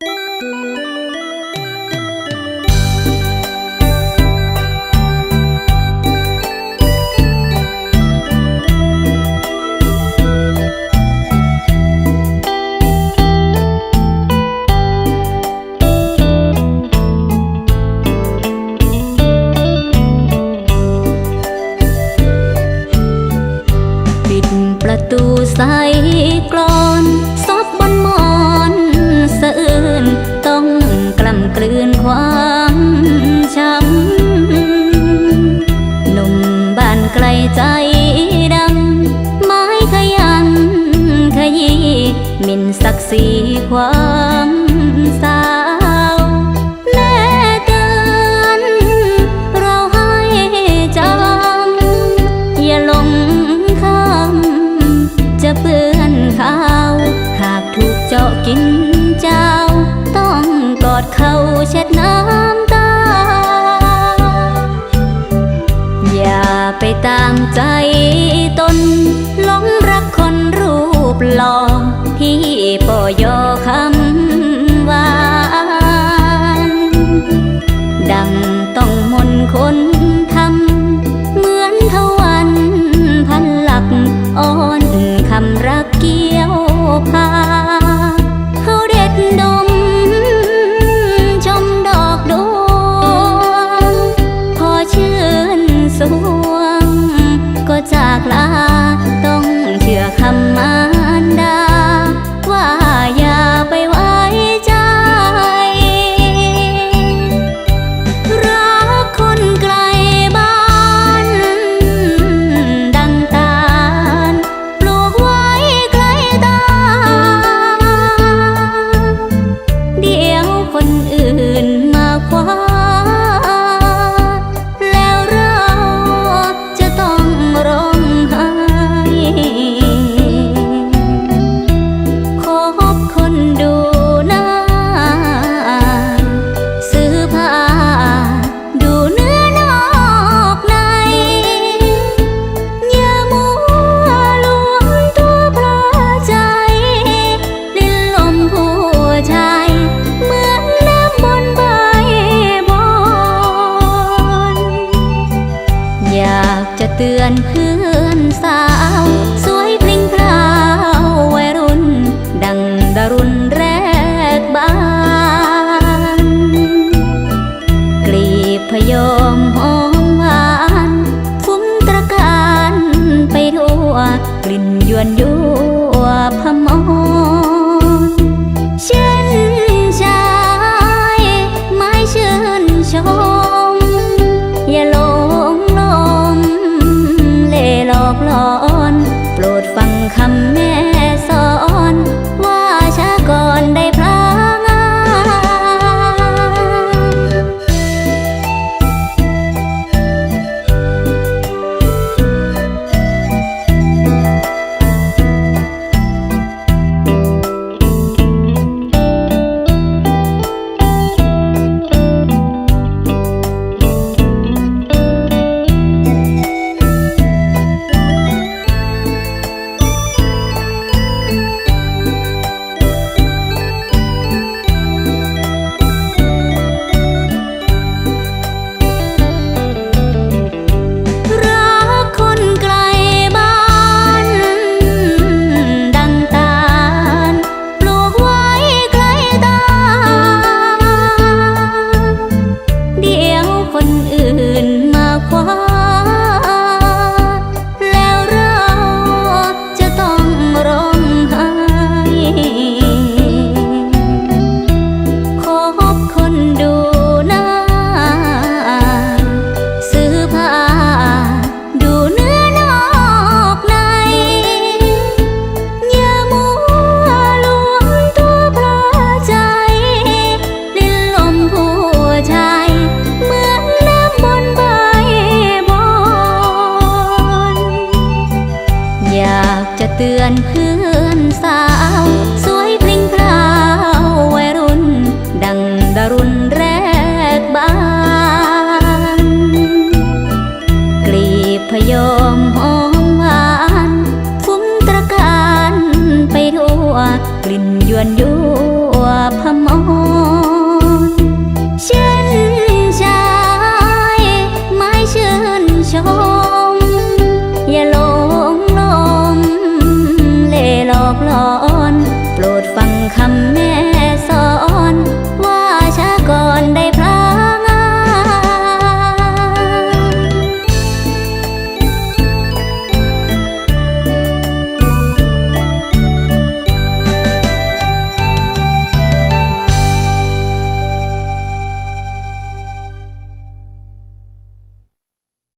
ปิดประตูใส มินศักดิ์ศรีความสาวแน่เกินเราให้จำอย่าหลงคำจะเปื้อนขาวหากถูกเจาะกินเจ้า ต้องกอดเขาเช็ดน้ำตา อย่าไปตามใจตนหลงรักคนรูปหล่อ ที่ปอยอคำ เตือนเพื่อนสาว สวยพริ้งพราววัยรุ่น ดังดารุณแรกบาน กลีบพยมหอมหวานฟุ้งตระการไปทั่วกลิ่นยวนยั่ือนเพื่อ